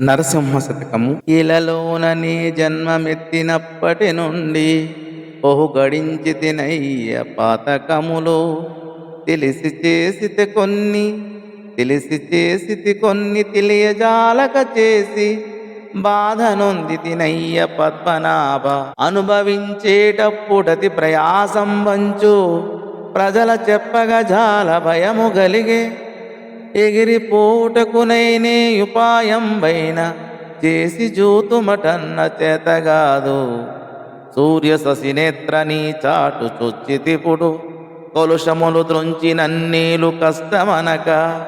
నరసింహ శతకము. ఇలలోన నీ జన్మమెత్తినప్పటి నుండి బహు గడించి తినయ్య పాతకములు. తెలిసి చేసితే కొన్ని తెలిసి చేసితి కొన్ని తెలియజాలక చేసి బాధ నొంది తినయ్య పద్మనాభ. అనుభవించేటప్పుడతి ప్రయాసం వంచు ప్రజల చెప్పగ జాల భయము గలిగే ఎగిరిపోటకునైనే ఉపాయం పైన చేసి జూతుమటన్న చేతగాదు. సూర్య శశినేత్ర నీ చాటు చొచ్చితిపుడు కొలుషములు త్రుంచినన్నీలు కష్టమనక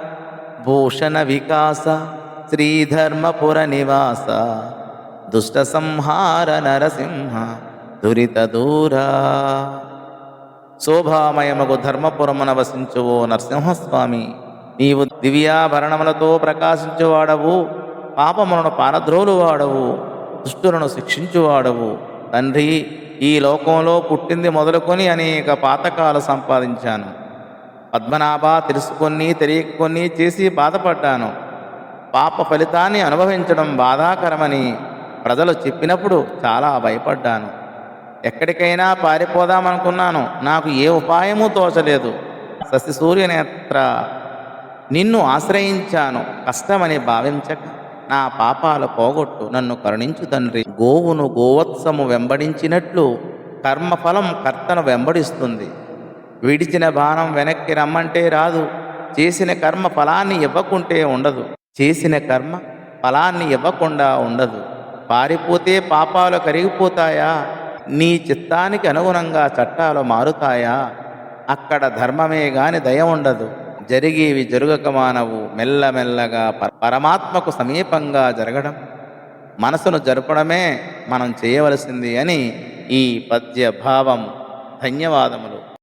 భూషణ వికాస శ్రీధర్మపుర నివాస దుష్ట సంహార నరసింహ దురిత దూరా. శోభామయమగు ధర్మపురమున వసించువో నరసింహస్వామి. నీవు దివ్యాభరణములతో ప్రకాశించువాడవు పాపములను పారద్రోలు వాడవు దుష్టులను శిక్షించువాడవు. తండ్రి ఈ లోకంలో పుట్టింది మొదలుకొని అనేక పాతకాలు సంపాదించాను. పద్మనాభ తెలుసుకొని తెలియకొని చేసి బాధపడ్డాను. పాప ఫలితాన్ని అనుభవించడం బాధాకరమని ప్రజలు చెప్పినప్పుడు చాలా భయపడ్డాను. ఎక్కడికైనా పారిపోదామనుకున్నాను. నాకు ఏ ఉపాయమూ తోచలేదు. శశి సూర్యనేత్ర నిన్ను ఆశ్రయించాను. కష్టమని భావించక నా పాపాలు పోగొట్టు. నన్ను కరుణించు తండ్రి. గోవును గోవత్సము వెంబడించినట్లు కర్మఫలం కర్తను వెంబడిస్తుంది. విడిచిన బాణం వెనక్కి రమ్మంటే రాదు. చేసిన కర్మ ఫలాన్ని ఇవ్వకుంటే ఉండదు. చేసిన కర్మ ఫలాన్ని ఇవ్వకుండా ఉండదు. పారిపోతే పాపాలు కరిగిపోతాయా? నీ చిత్తానికి అనుగుణంగా చట్టాలు మారుతాయా? అక్కడ ధర్మమే గాని దయ ఉండదు. జరిగేవి జరుగక మానవు మెల్లమెల్లగా ప- పరమాత్మకు సమీపంగా జరగడం. మనసును జరపడమే మనం చేయవలసింది అని ఈ పద్య భావం ధన్యవాదములు.